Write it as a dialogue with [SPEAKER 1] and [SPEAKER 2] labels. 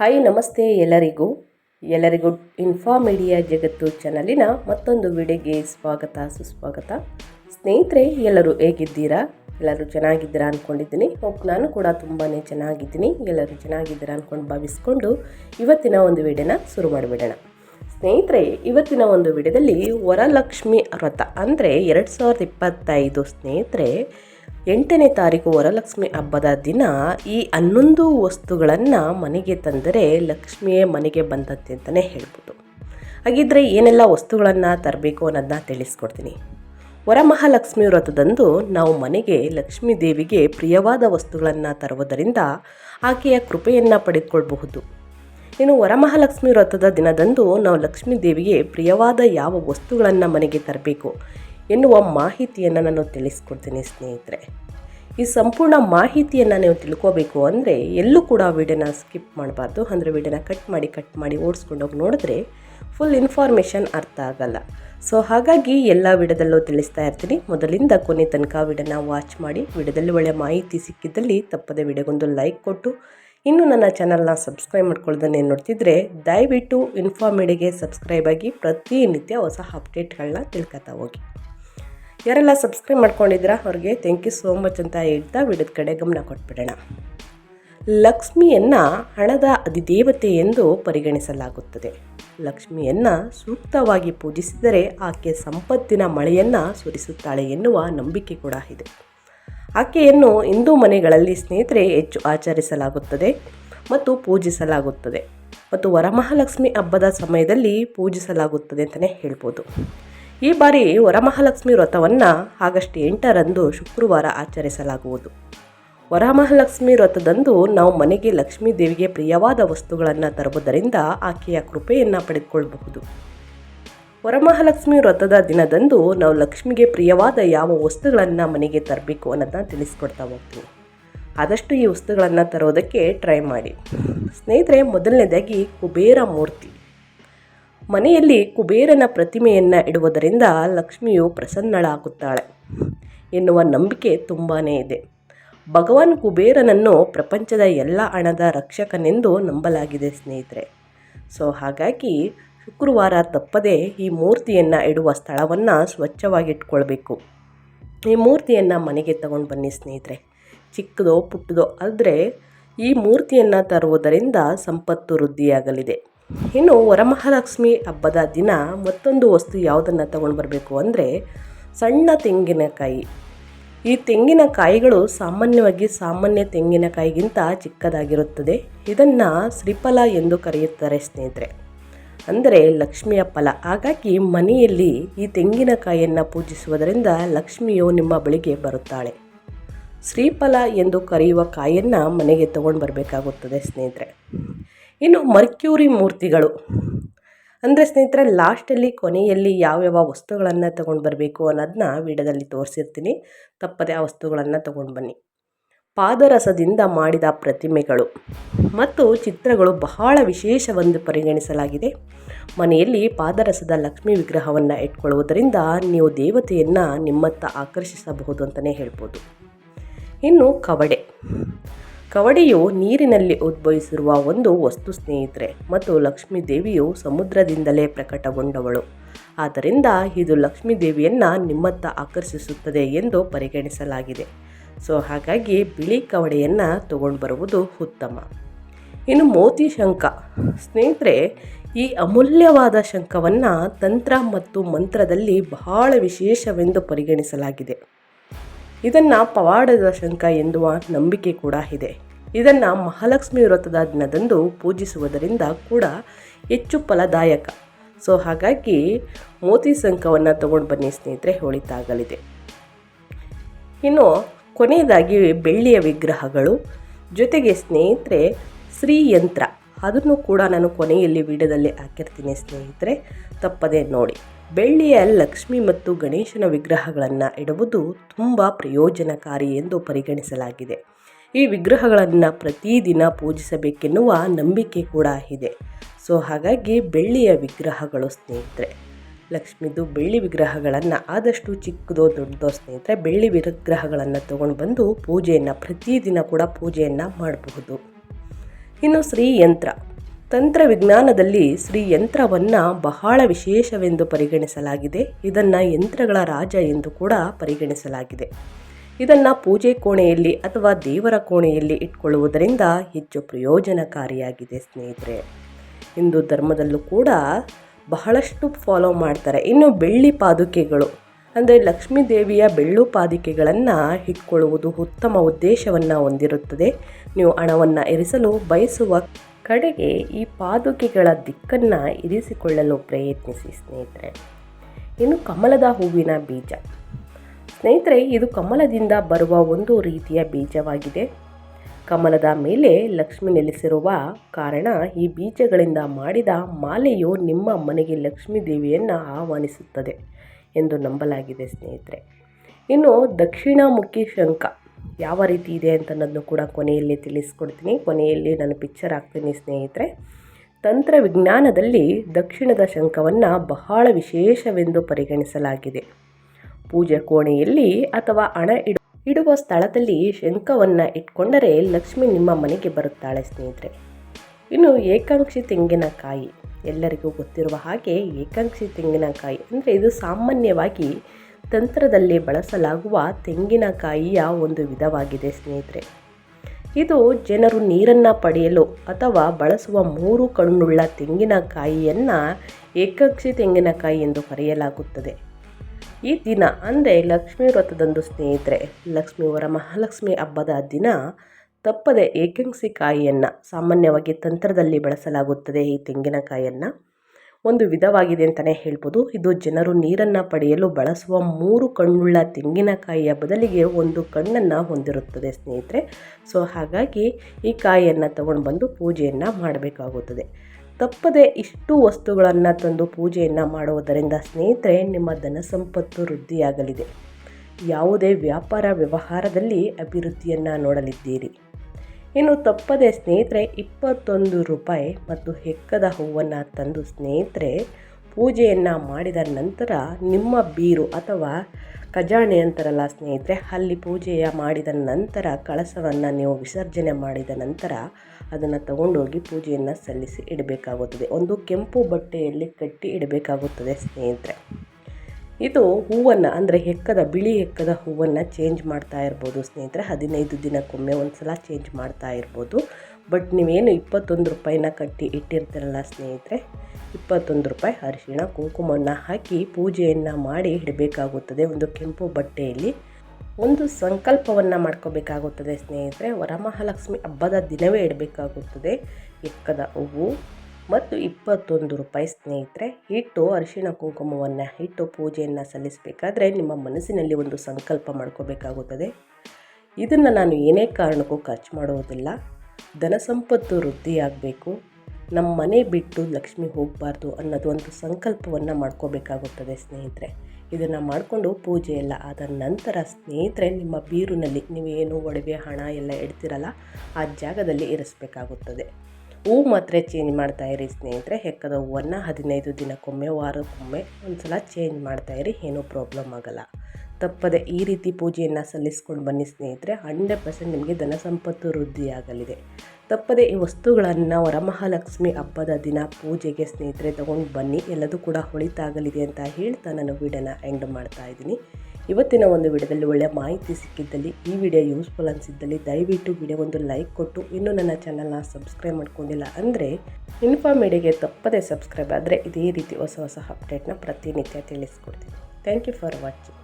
[SPEAKER 1] Hi ನಮಸ್ತೆ ಎಲ್ಲರಿಗೂ. ಎಲ್ಲರಿಗೂ ಇನ್ಫಾ ಮೀಡಿಯಾ ಜಗತ್ತು ಚಾನಲಿನ ಮತ್ತೊಂದು ವಿಡಿಯೋಗೆ ಸ್ವಾಗತ, ಸುಸ್ವಾಗತ. ಸ್ನೇಹಿತರೆ, ಎಲ್ಲರೂ ಹೇಗಿದ್ದೀರಾ? ಎಲ್ಲರೂ ಚೆನ್ನಾಗಿದ್ದೀರಾ ಅಂದ್ಕೊಂಡಿದ್ದೀನಿ ಹೋಪ್ ನಾನು ಕೂಡ ತುಂಬಾ ಚೆನ್ನಾಗಿದ್ದೀನಿ. ಎಲ್ಲರೂ ಚೆನ್ನಾಗಿದ್ದೀರಾ ಅಂದ್ಕೊಂಡು ಭಾವಿಸ್ಕೊಂಡು ಇವತ್ತಿನ ಒಂದು ವಿಡಿಯೋನ ಶುರು ಮಾಡಿಬಿಡೋಣ. ಸ್ನೇಹಿತರೆ, ಇವತ್ತಿನ ಒಂದು ವಿಡಿಯೋದಲ್ಲಿ ವರಲಕ್ಷ್ಮಿ ವ್ರತ ಅಂದರೆ ಎರಡು ಸಾವಿರದ ಇಪ್ಪತ್ತೈದು ಸ್ನೇಹಿತರೆ ಎಂಟನೇ ತಾರೀಕು ವರಲಕ್ಷ್ಮಿ ಹಬ್ಬದ ದಿನ ಈ ಹನ್ನೊಂದು ವಸ್ತುಗಳನ್ನು ಮನೆಗೆ ತಂದರೆ ಲಕ್ಷ್ಮಿಯೇ ಮನೆಗೆ ಬಂದಂತೆ ಅಂತಲೇ ಹೇಳ್ಬೋದು. ಹಾಗಿದ್ರೆ ಏನೆಲ್ಲ ವಸ್ತುಗಳನ್ನು ತರಬೇಕು ಅನ್ನೋದನ್ನ ತಿಳಿಸ್ಕೊಡ್ತೀನಿ. ವರಮಹಾಲಕ್ಷ್ಮಿ ವ್ರತದಂದು ನಾವು ಮನೆಗೆ ಲಕ್ಷ್ಮೀ ದೇವಿಗೆ ಪ್ರಿಯವಾದ ವಸ್ತುಗಳನ್ನು ತರುವುದರಿಂದ ಆಕೆಯ ಕೃಪೆಯನ್ನು ಪಡೆದುಕೊಳ್ಬಹುದು. ಇನ್ನು ವರಮಹಾಲಕ್ಷ್ಮಿ ವ್ರತದ ದಿನದಂದು ನಾವು ಲಕ್ಷ್ಮೀ ದೇವಿಗೆ ಪ್ರಿಯವಾದ ಯಾವ ವಸ್ತುಗಳನ್ನು ಮನೆಗೆ ತರಬೇಕು ಎನ್ನುವ ಮಾಹಿತಿಯನ್ನು ನಾನು ತಿಳಿಸ್ಕೊಡ್ತೀನಿ ಸ್ನೇಹಿತರೆ. ಈ ಸಂಪೂರ್ಣ ಮಾಹಿತಿಯನ್ನು ನೀವು ತಿಳ್ಕೋಬೇಕು ಅಂದರೆ ಎಲ್ಲೂ ಕೂಡ ವಿಡಿಯೋನ ಸ್ಕಿಪ್ ಮಾಡಬಾರ್ದು. ಅಂದರೆ ವಿಡಿಯೋನ ಕಟ್ ಮಾಡಿ ಕಟ್ ಮಾಡಿ ಓಡಿಸ್ಕೊಂಡೋಗಿ ನೋಡಿದ್ರೆ ಫುಲ್ ಇನ್ಫಾರ್ಮೇಷನ್ ಅರ್ಥ ಆಗಲ್ಲ. ಸೊ ಹಾಗಾಗಿ ಎಲ್ಲ ವಿಡಿಯೋದಲ್ಲೂ ತಿಳಿಸ್ತಾ ಇರ್ತೀನಿ. ಮೊದಲಿಂದ ಕೊನೆ ತನಕ ವಿಡಿಯೋನ ವಾಚ್ ಮಾಡಿ ವಿಡದಲ್ಲಿ ಒಳ್ಳೆಯ ಮಾಹಿತಿ ಸಿಕ್ಕಿದ್ದಲ್ಲಿ ತಪ್ಪದೆ ವಿಡಿಯೋಗೊಂದು ಲೈಕ್ ಕೊಟ್ಟು, ಇನ್ನು ನನ್ನ ಚಾನಲ್ನ ಸಬ್ಸ್ಕ್ರೈಬ್ ಮಾಡ್ಕೊಳ್ಳೋದನ್ನೇ ನೋಡ್ತಿದ್ರೆ ದಯವಿಟ್ಟು ಇನ್ಫಾರ್ಮೇಡಿಗೆ ಸಬ್ಸ್ಕ್ರೈಬ್ ಆಗಿ ಪ್ರತಿನಿತ್ಯ ಹೊಸ ಅಪ್ಡೇಟ್ಗಳನ್ನ ತಿಳ್ಕೊತಾ ಹೋಗಿ. ಯಾರೆಲ್ಲ ಸಬ್ಸ್ಕ್ರೈಬ್ ಮಾಡ್ಕೊಂಡಿದ್ದೀರಾ ಅವ್ರಿಗೆ ಥ್ಯಾಂಕ್ ಯು ಸೋ ಮಚ್ ಅಂತ ಹೇಳ್ತಾ ವಿಡಿಯೋದ ಕಡೆ ಗಮನ ಕೊಟ್ಬಿಡೋಣ. ಲಕ್ಷ್ಮಿಯನ್ನು ಹಣದ ಅಧಿದೇವತೆ ಎಂದು ಪರಿಗಣಿಸಲಾಗುತ್ತದೆ. ಲಕ್ಷ್ಮಿಯನ್ನು ಸೂಕ್ತವಾಗಿ ಪೂಜಿಸಿದರೆ ಆಕೆ ಸಂಪತ್ತಿನ ಮಳೆಯನ್ನು ಸುರಿಸುತ್ತಾಳೆ ಎನ್ನುವ ನಂಬಿಕೆ ಕೂಡ ಇದೆ. ಆಕೆಯನ್ನು ಹಿಂದೂ ಮನೆಗಳಲ್ಲಿ ಸ್ನೇಹಿತರೆ ಹೆಚ್ಚು ಆಚರಿಸಲಾಗುತ್ತದೆ ಮತ್ತು ಪೂಜಿಸಲಾಗುತ್ತದೆ. ಮತ್ತು ವರಮಹಾಲಕ್ಷ್ಮಿ ಹಬ್ಬದ ಸಮಯದಲ್ಲಿ ಪೂಜಿಸಲಾಗುತ್ತದೆ ಅಂತಲೇ ಹೇಳ್ಬೋದು. ಈ ಬಾರಿ ವರಮಹಾಲಕ್ಷ್ಮಿ ವ್ರತವನ್ನು ಆಗಸ್ಟ್ ಎಂಟರಂದು ಶುಕ್ರವಾರ ಆಚರಿಸಲಾಗುವುದು. ವರಮಹಾಲಕ್ಷ್ಮಿ ವ್ರತದಂದು ನಾವು ಮನೆಗೆ ಲಕ್ಷ್ಮೀ ದೇವಿಗೆ ಪ್ರಿಯವಾದ ವಸ್ತುಗಳನ್ನು ತರುವುದರಿಂದ ಆಕೆಯ ಕೃಪೆಯನ್ನು ಪಡೆದುಕೊಳ್ಳಬಹುದು ವರಮಹಾಲಕ್ಷ್ಮಿ ವ್ರತದ ದಿನದಂದು ನಾವು ಲಕ್ಷ್ಮಿಗೆ ಪ್ರಿಯವಾದ ಯಾವ ವಸ್ತುಗಳನ್ನು ಮನೆಗೆ ತರಬೇಕು ಅನ್ನೋದನ್ನ ತಿಳಿಸ್ಕೊಡ್ತಾ ಹೋಗ್ತೀವಿ. ಆದಷ್ಟು ಈ ವಸ್ತುಗಳನ್ನು ತರೋದಕ್ಕೆ ಟ್ರೈ ಮಾಡಿ. ಸ್ನೇಹಿತರೆ, ಮೊದಲನೇದಾಗಿ ಕುಬೇರ ಮೂರ್ತಿ. ಮನೆಯಲ್ಲಿ ಕುಬೇರನ ಪ್ರತಿಮೆಯನ್ನು ಇಡುವುದರಿಂದ ಲಕ್ಷ್ಮಿಯು ಪ್ರಸನ್ನಳಾಗುತ್ತಾಳೆ. ಎನ್ನುವ ನಂಬಿಕೆ ತುಂಬಾ ಇದೆ. ಭಗವಾನ್ ಕುಬೇರನನ್ನು ಪ್ರಪಂಚದ ಎಲ್ಲ ಹಣದ ರಕ್ಷಕನೆಂದು ನಂಬಲಾಗಿದೆ ಸ್ನೇಹಿತರೆ. ಸೊ, ಹಾಗಾಗಿ ಶುಕ್ರವಾರ ತಪ್ಪದೆ ಈ ಮೂರ್ತಿಯನ್ನು ಇಡುವ ಸ್ಥಳವನ್ನು ಸ್ವಚ್ಛವಾಗಿಟ್ಕೊಳ್ಬೇಕು. ಈ ಮೂರ್ತಿಯನ್ನು ಮನೆಗೆ ತಗೊಂಡು ಬನ್ನಿ ಸ್ನೇಹಿತರೆ. ಚಿಕ್ಕದೋ ಪುಟ್ಟದೋ ಆದರೆ ಈ ಮೂರ್ತಿಯನ್ನು ತರುವುದರಿಂದ ಸಂಪತ್ತು ವೃದ್ಧಿಯಾಗಲಿದೆ. ಇನ್ನು ವರಮಹಾಲಕ್ಷ್ಮಿ ಹಬ್ಬದ ದಿನ ಮತ್ತೊಂದು ವಸ್ತು ಯಾವುದನ್ನು ತಗೊಂಡು ಬರಬೇಕು ಅಂದರೆ ಸಣ್ಣ ತೆಂಗಿನಕಾಯಿ. ಈ ತೆಂಗಿನಕಾಯಿಗಳು ಸಾಮಾನ್ಯವಾಗಿ ಸಾಮಾನ್ಯ ತೆಂಗಿನಕಾಯಿಗಿಂತ ಚಿಕ್ಕದಾಗಿರುತ್ತದೆ. ಇದನ್ನು ಶ್ರೀಫಲ ಎಂದು ಕರೆಯುತ್ತಾರೆ ಸ್ನೇಹಿತರೆ. ಅಂದರೆ ಲಕ್ಷ್ಮಿಯ ಫಲ. ಹಾಗಾಗಿ ಮನೆಯಲ್ಲಿ ಈ ತೆಂಗಿನಕಾಯಿಯನ್ನು ಪೂಜಿಸುವುದರಿಂದ ಲಕ್ಷ್ಮಿಯು ನಿಮ್ಮ ಬಳಿಗೆ ಬರುತ್ತಾಳೆ. ಶ್ರೀಫಲ ಎಂದು ಕರೆಯುವ ಕಾಯಿಯನ್ನು ಮನೆಗೆ ತಗೊಂಡು ಬರಬೇಕಾಗುತ್ತದೆ ಸ್ನೇಹಿತರೆ. ಇನ್ನು ಮರ್ಕ್ಯೂರಿ ಮೂರ್ತಿಗಳು. ಅಂದರೆ ಸ್ನೇಹಿತರೆ, ಲಾಸ್ಟಲ್ಲಿ, ಕೊನೆಯಲ್ಲಿ ಯಾವ್ಯಾವ ವಸ್ತುಗಳನ್ನು ತೊಗೊಂಡು ಬರಬೇಕು ಅನ್ನೋದನ್ನ ವಿಡಿಯೋದಲ್ಲಿ ತೋರಿಸಿರ್ತೀನಿ. ತಪ್ಪದೆ ಆ ವಸ್ತುಗಳನ್ನು ತೊಗೊಂಡು ಬನ್ನಿ. ಪಾದರಸದಿಂದ ಮಾಡಿದ ಪ್ರತಿಮೆಗಳು ಮತ್ತು ಚಿತ್ರಗಳು ಬಹಳ ವಿಶೇಷವೆಂದು ಪರಿಗಣಿಸಲಾಗಿದೆ. ಮನೆಯಲ್ಲಿ ಪಾದರಸದ ಲಕ್ಷ್ಮೀ ವಿಗ್ರಹವನ್ನು ಇಟ್ಕೊಳ್ಳುವುದರಿಂದ ನೀವು ದೇವತೆಯನ್ನು ನಿಮ್ಮತ್ತ ಆಕರ್ಷಿಸಬಹುದು ಅಂತಲೇ ಹೇಳ್ಬೋದು. ಇನ್ನು ಕವಡೆ. ಕವಡೆಯು ನೀರಿನಲ್ಲಿ ಉದ್ಭವಿಸಿರುವ ಒಂದು ವಸ್ತು ಸ್ನೇಹಿತರೆ, ಮತ್ತು ಲಕ್ಷ್ಮೀ ದೇವಿಯು ಸಮುದ್ರದಿಂದಲೇ ಪ್ರಕಟಗೊಂಡವಳು. ಆದ್ದರಿಂದ ಇದು ಲಕ್ಷ್ಮೀ ದೇವಿಯನ್ನು ನಿಮ್ಮತ್ತ ಆಕರ್ಷಿಸುತ್ತದೆ ಎಂದು ಪರಿಗಣಿಸಲಾಗಿದೆ. ಸೊ, ಹಾಗಾಗಿ ಬಿಳಿ ಕವಡೆಯನ್ನು ತಗೊಂಡು ಬರುವುದು ಉತ್ತಮ. ಇನ್ನು ಮೋತಿ ಶಂಖ. ಸ್ನೇಹಿತರೆ, ಈ ಅಮೂಲ್ಯವಾದ ಶಂಖವನ್ನು ತಂತ್ರ ಮತ್ತು ಮಂತ್ರದಲ್ಲಿ ಬಹಳ ವಿಶೇಷವೆಂದು ಪರಿಗಣಿಸಲಾಗಿದೆ. ಇದನ್ನು ಪವಾಡದ ಶಂಕ ಎನ್ನುವ ನಂಬಿಕೆ ಕೂಡ ಇದೆ. ಇದನ್ನು ಮಹಾಲಕ್ಷ್ಮಿ ವ್ರತದ ದಿನದಂದು ಪೂಜಿಸುವುದರಿಂದ ಕೂಡ ಹೆಚ್ಚು ಫಲದಾಯಕ. ಸೊ ಹಾಗಾಗಿ ಮೋತಿ ಶಂಖವನ್ನು ತಗೊಂಡು ಬನ್ನಿ ಸ್ನೇಹಿತರೆ, ಹೊಳಿತಾಗಲಿದೆ. ಇನ್ನು ಕೊನೆಯದಾಗಿ ಬೆಳ್ಳಿಯ ವಿಗ್ರಹಗಳು. ಜೊತೆಗೆ ಸ್ನೇಹಿತರೆ, ಶ್ರೀಯಂತ್ರ. ಅದನ್ನು ಕೂಡ ನಾನು ಕೊನೆಯಲ್ಲಿ ವಿಡಿಯೋದಲ್ಲಿ ಹಾಕಿರ್ತೀನಿ ಸ್ನೇಹಿತರೆ, ತಪ್ಪದೇ ನೋಡಿ. ಬೆಳ್ಳಿಯ ಲಕ್ಷ್ಮಿ ಮತ್ತು ಗಣೇಶನ ವಿಗ್ರಹಗಳನ್ನು ಇಡುವುದು ತುಂಬ ಪ್ರಯೋಜನಕಾರಿ ಎಂದು ಪರಿಗಣಿಸಲಾಗಿದೆ. ಈ ವಿಗ್ರಹಗಳನ್ನು ಪ್ರತಿದಿನ ಪೂಜಿಸಬೇಕೆನ್ನುವ ನಂಬಿಕೆ ಕೂಡ ಇದೆ. ಸೊ, ಹಾಗಾಗಿ ಬೆಳ್ಳಿಯ ವಿಗ್ರಹಗಳು ಸ್ನೇಹಿತರೆ. ಲಕ್ಷ್ಮಿದು ಬೆಳ್ಳಿ ವಿಗ್ರಹಗಳನ್ನು ಆದಷ್ಟು ಚಿಕ್ಕದೋ ದೊಡ್ಡದೋ ಸ್ನೇಹಿತರೆ ಬೆಳ್ಳಿ ವಿಗ್ರಹಗಳನ್ನು ತೊಗೊಂಡು ಬಂದು ಪೂಜೆಯನ್ನು ಪ್ರತಿದಿನ ಕೂಡ ಪೂಜೆಯನ್ನು ಮಾಡಬಹುದು. ಇನ್ನು ಶ್ರೀ ಯಂತ್ರ ತಂತ್ರವಿಜ್ಞಾನದಲ್ಲಿ ಶ್ರೀ ಯಂತ್ರವನ್ನು ಬಹಳ ವಿಶೇಷವೆಂದು ಪರಿಗಣಿಸಲಾಗಿದೆ. ಇದನ್ನು ಯಂತ್ರಗಳ ರಾಜ ಎಂದು ಕೂಡ ಪರಿಗಣಿಸಲಾಗಿದೆ. ಇದನ್ನು ಪೂಜೆ ಕೋಣೆಯಲ್ಲಿ ಅಥವಾ ದೇವರ ಕೋಣೆಯಲ್ಲಿ ಇಟ್ಕೊಳ್ಳುವುದರಿಂದ ಹೆಚ್ಚು ಪ್ರಯೋಜನಕಾರಿಯಾಗಿದೆ ಸ್ನೇಹಿತರೆ. ಹಿಂದೂ ಧರ್ಮದಲ್ಲೂ ಕೂಡ ಬಹಳಷ್ಟು ಫಾಲೋ ಮಾಡ್ತಾರೆ. ಇನ್ನು ಬೆಳ್ಳಿ ಪಾದುಕೆಗಳು, ಅಂದರೆ ಲಕ್ಷ್ಮೀ ದೇವಿಯ ಬೆಳ್ಳು ಪಾದುಕೆಗಳನ್ನು ಇಟ್ಕೊಳ್ಳುವುದು ಉತ್ತಮ ಉದ್ದೇಶವನ್ನು ಹೊಂದಿರುತ್ತದೆ. ನೀವು ಹಣವನ್ನು ಇರಿಸಲು ಬಯಸುವ ಕಡೆಗೆ ಈ ಪಾದುಕೆಗಳ ದಿಕ್ಕನ್ನು ಇರಿಸಿಕೊಳ್ಳಲು ಪ್ರಯತ್ನಿಸಿ ಸ್ನೇಹಿತರೆ. ಇನ್ನು ಕಮಲದ ಹೂವಿನ ಬೀಜ. ಸ್ನೇಹಿತರೆ, ಇದು ಕಮಲದಿಂದ ಬರುವ ಒಂದು ರೀತಿಯ ಬೀಜವಾಗಿದೆ. ಕಮಲದ ಮೇಲೆ ಲಕ್ಷ್ಮಿ ನೆಲೆಸಿರುವ ಕಾರಣ ಈ ಬೀಜಗಳಿಂದ ಮಾಡಿದ ಮಾಲೆಯು ನಿಮ್ಮ ಮನೆಗೆ ಲಕ್ಷ್ಮೀ ದೇವಿಯನ್ನು ಆಹ್ವಾನಿಸುತ್ತದೆ ಎಂದು ನಂಬಲಾಗಿದೆ ಸ್ನೇಹಿತರೆ. ಇನ್ನು ದಕ್ಷಿಣಾಮುಖಿ ಶಂಖ. ಯಾವ ರೀತಿ ಇದೆ ಅಂತ ಅನ್ನೋದನ್ನು ಕೂಡ ಕೊನೆಯಲ್ಲಿ ತಿಳಿಸ್ಕೊಡ್ತೀನಿ. ಕೊನೆಯಲ್ಲಿ ನಾನು ಪಿಕ್ಚರ್ ಹಾಕ್ತೀನಿ ಸ್ನೇಹಿತರೆ. ತಂತ್ರ ವಿಜ್ಞಾನದಲ್ಲಿ ದಕ್ಷಿಣದ ಶಂಖವನ್ನು ಬಹಳ ವಿಶೇಷವೆಂದು ಪರಿಗಣಿಸಲಾಗಿದೆ. ಪೂಜೆ ಕೋಣೆಯಲ್ಲಿ ಅಥವಾ ಹಣ ಇಡು, ಇಡುವ ಸ್ಥಳದಲ್ಲಿ ಶಂಖವನ್ನು ಇಟ್ಕೊಂಡರೆ ಲಕ್ಷ್ಮಿ ನಿಮ್ಮ ಮನೆಗೆ ಬರುತ್ತಾಳೆ ಸ್ನೇಹಿತರೆ. ಇನ್ನು ಏಕಾಂಕ್ಷಿ ತೆಂಗಿನಕಾಯಿ, ಎಲ್ಲರಿಗೂ ಗೊತ್ತಿರುವ ಹಾಗೆ ಏಕಾಂಕ್ಷಿ ತೆಂಗಿನಕಾಯಿ ಅಂದರೆ ಇದು ಸಾಮಾನ್ಯವಾಗಿ ತಂತ್ರದಲ್ಲಿ ಬಳಸಲಾಗುವ ತೆಂಗಿನಕಾಯಿಯ ಒಂದು ವಿಧವಾಗಿದೆ, ಸ್ನೇಹಿತರೆ. ಇದು ಜನರು ನೀರನ್ನು ಪಡೆಯಲು ಅಥವಾ ಬಳಸುವ ಮೂರು ಕಣ್ಣುಳ್ಳ ತೆಂಗಿನಕಾಯಿಯನ್ನು ಏಕಕ್ಷಿ ತೆಂಗಿನಕಾಯಿ ಎಂದು ಕರೆಯಲಾಗುತ್ತದೆ. ಈ ದಿನ ಅಂದರೆ ಲಕ್ಷ್ಮೀ ವ್ರತದಂದು, ಸ್ನೇಹಿತರೆ. ಲಕ್ಷ್ಮೀವರ ಮಹಾಲಕ್ಷ್ಮಿ ಹಬ್ಬದ ದಿನ ತಪ್ಪದೆ ಏಕಾಂಕ್ಷಿ ಕಾಯಿಯನ್ನು ಸಾಮಾನ್ಯವಾಗಿ ತಂತ್ರದಲ್ಲಿ ಬಳಸಲಾಗುತ್ತದೆ ಈ ತೆಂಗಿನಕಾಯಿಯನ್ನು. ಒಂದು ವಿಧವಾಗಿದೆ ಅಂತಲೇ ಹೇಳ್ಬೋದು. ಇದು ಜನರು ನೀರನ್ನು ಪಡೆಯಲು ಬಳಸುವ ಮೂರು ಕಣ್ಣುಳ್ಳ ತೆಂಗಿನಕಾಯಿಯ ಬದಲಿಗೆ ಒಂದು ಕಣ್ಣನ್ನು ಹೊಂದಿರುತ್ತದೆ ಸ್ನೇಹಿತರೆ. ಸೊ, ಹಾಗಾಗಿ ಈ ಕಾಯಿಯನ್ನು ತಗೊಂಡು ಬಂದು ಪೂಜೆಯನ್ನು ಮಾಡಬೇಕಾಗುತ್ತದೆ. ತಪ್ಪದೆ ಇಷ್ಟು ವಸ್ತುಗಳನ್ನು ತಂದು ಪೂಜೆಯನ್ನು ಮಾಡುವುದರಿಂದ ಸ್ನೇಹಿತರೆ ನಿಮ್ಮ ಧನ ಸಂಪತ್ತು ವೃದ್ಧಿಯಾಗಲಿದೆ. ಯಾವುದೇ ವ್ಯಾಪಾರ ವ್ಯವಹಾರದಲ್ಲಿ ಅಭಿವೃದ್ಧಿಯನ್ನು ನೋಡಲಿದ್ದೀರಿ. ಇನ್ನು ತಪ್ಪದೆ ಸ್ನೇಹಿತರೆ, ಇಪ್ಪತ್ತೊಂದು ರೂಪಾಯಿ ಮತ್ತು ಹೆಕ್ಕದ ಹೂವನ್ನು ತಂದು ಸ್ನೇಹಿತರೆ, ಪೂಜೆಯನ್ನು ಮಾಡಿದ ನಂತರ ನಿಮ್ಮ ಬೀರು ಅಥವಾ ಖಜಾನೆ ಅಂತಾರಲ್ಲ ಸ್ನೇಹಿತರೆ, ಅಲ್ಲಿ ಪೂಜೆಯ ಮಾಡಿದ ನಂತರ ಕಳಸವನ್ನು ನೀವು ವಿಸರ್ಜನೆ ಮಾಡಿದ ನಂತರ ಅದನ್ನು ತಗೊಂಡೋಗಿ ಪೂಜೆಯನ್ನು ಸಲ್ಲಿಸಿ ಇಡಬೇಕಾಗುತ್ತದೆ. ಒಂದು ಕೆಂಪು ಬಟ್ಟೆಯಲ್ಲಿ ಕಟ್ಟಿ ಇಡಬೇಕಾಗುತ್ತದೆ ಸ್ನೇಹಿತರೆ. ಇದು ಹೂವನ್ನು, ಅಂದರೆ ಹೆಕ್ಕದ, ಬಿಳಿ ಹೆಕ್ಕದ ಹೂವನ್ನು ಚೇಂಜ್ ಮಾಡ್ತಾ ಇರ್ಬೋದು ಸ್ನೇಹಿತರೆ. ಹದಿನೈದು ದಿನಕ್ಕೊಮ್ಮೆ ಒಂದು ಸಲ ಚೇಂಜ್ ಮಾಡ್ತಾ ಇರ್ಬೋದು. ಬಟ್ ನೀವೇನು ಇಪ್ಪತ್ತೊಂದು ರೂಪಾಯಿನ ಕಟ್ಟಿ ಇಟ್ಟಿರ್ತೀರಲ್ಲ ಸ್ನೇಹಿತರೆ. ಇಪ್ಪತ್ತೊಂದು ರೂಪಾಯಿ ಅರಿಶಿಣ, ಕುಂಕುಮವನ್ನು ಹಾಕಿ ಪೂಜೆಯನ್ನು ಮಾಡಿ ಇಡಬೇಕಾಗುತ್ತದೆ ಒಂದು ಕೆಂಪು ಬಟ್ಟೆಯಲ್ಲಿ. ಒಂದು ಸಂಕಲ್ಪವನ್ನು ಮಾಡ್ಕೋಬೇಕಾಗುತ್ತದೆ ಸ್ನೇಹಿತರೆ. ವರಮಹಾಲಕ್ಷ್ಮಿ ಹಬ್ಬದ ದಿನವೇ ಇಡಬೇಕಾಗುತ್ತದೆ. ಎಕ್ಕದ ಹೂವು ಮತ್ತು ಇಪ್ಪತ್ತೊಂದು ರೂಪಾಯಿ ಸ್ನೇಹಿತರೆ ಇಟ್ಟು ಅರಿಶಿಣ ಕುಂಕುಮವನ್ನು ಇಟ್ಟು ಪೂಜೆಯನ್ನು ಸಲ್ಲಿಸಬೇಕಾದ್ರೆ ನಿಮ್ಮ ಮನಸ್ಸಿನಲ್ಲಿ ಒಂದು ಸಂಕಲ್ಪ ಮಾಡ್ಕೋಬೇಕಾಗುತ್ತದೆ. ಇದನ್ನು ನಾನು ಏನೇ ಕಾರಣಕ್ಕೂ ಖರ್ಚು ಮಾಡುವುದಿಲ್ಲ ಧನ ಸಂಪತ್ತು ವೃದ್ಧಿಯಾಗಬೇಕು. ನಮ್ಮ ಮನೆ ಬಿಟ್ಟು ಲಕ್ಷ್ಮಿ ಹೋಗಬಾರ್ದು ಅನ್ನೋದು ಒಂದು ಸಂಕಲ್ಪವನ್ನು ಮಾಡ್ಕೋಬೇಕಾಗುತ್ತದೆ ಸ್ನೇಹಿತರೆ. ಇದನ್ನು ಮಾಡಿಕೊಂಡು ಪೂಜೆ ಎಲ್ಲ ಆದ ನಂತರ ಸ್ನೇಹಿತರೆ, ನಿಮ್ಮ ಬೀರುನಲ್ಲಿ ನೀವೇನು ಒಡವೆ, ಹಣ ಎಲ್ಲ ಇಡ್ತಿರಲ್ಲ, ಆ ಜಾಗದಲ್ಲಿ ಇರಿಸ್ಬೇಕಾಗುತ್ತದೆ. ಹೂವು ಮಾತ್ರ ಚೇಂಜ್ ಮಾಡ್ತಾ ಇರಿ ಸ್ನೇಹಿತರೆ. ಹೆಕ್ಕದ ಹೂವನ್ನು ಹದಿನೈದು ದಿನಕ್ಕೊಮ್ಮೆ, ವಾರಕ್ಕೊಮ್ಮೆ ಒಂದು ಸಲ ಚೇಂಜ್ ಇರಿ, ಏನೂ ಪ್ರಾಬ್ಲಮ್ ಆಗೋಲ್ಲ. ತಪ್ಪದೆ ಈ ರೀತಿ ಪೂಜೆಯನ್ನು ಸಲ್ಲಿಸ್ಕೊಂಡು ಬನ್ನಿ ಸ್ನೇಹಿತರೆ. ಹಂಡ್ರೆಡ್ ಪರ್ಸೆಂಟ್ ನಿಮಗೆ ಧನ ಸಂಪತ್ತು ವೃದ್ಧಿಯಾಗಲಿದೆ. ತಪ್ಪದೆ ಈ ವಸ್ತುಗಳನ್ನು ವರಮಹಾಲಕ್ಷ್ಮಿ ಹಬ್ಬದ ದಿನ ಪೂಜೆಗೆ ಸ್ನೇಹಿತರೆ ತಗೊಂಡು ಬನ್ನಿ. ಎಲ್ಲದೂ ಕೂಡ ಹೊಳಿತಾಗಲಿದೆ ಅಂತ ಹೇಳ್ತಾ ನಾನು ವೀಡಿಯೋನ ಎಂಡ್ ಮಾಡ್ತಾ ಇದ್ದೀನಿ. ಇವತ್ತಿನ ಒಂದು ವಿಡಿಯೋದಲ್ಲಿ ಒಳ್ಳೆಯ ಮಾಹಿತಿ ಸಿಕ್ಕಿದ್ದಲ್ಲಿ ಈ ವಿಡಿಯೋ ಯೂಸ್ಫುಲ್ ಅನಿಸಿದ್ದಲ್ಲಿ ದಯವಿಟ್ಟು ವಿಡಿಯೋ ಒಂದು ಲೈಕ್ ಕೊಟ್ಟು. ಇನ್ನೂ ನನ್ನ ಚಾನಲ್ನ ಸಬ್ಸ್ಕ್ರೈಬ್ ಮಾಡ್ಕೊಂಡಿಲ್ಲ ಅಂದರೆ ಇನ್ಫಾರ್ಮೇಡಿಗೆ ತಪ್ಪದೇ ಸಬ್ಸ್ಕ್ರೈಬ್ ಆದರೆ ಇದೇ ರೀತಿ ಹೊಸ ಹೊಸ ಅಪ್ಡೇಟ್ನ ಪ್ರತಿನಿತ್ಯ ತಿಳಿಸ್ಕೊಡ್ತೀನಿ. Thank you for watching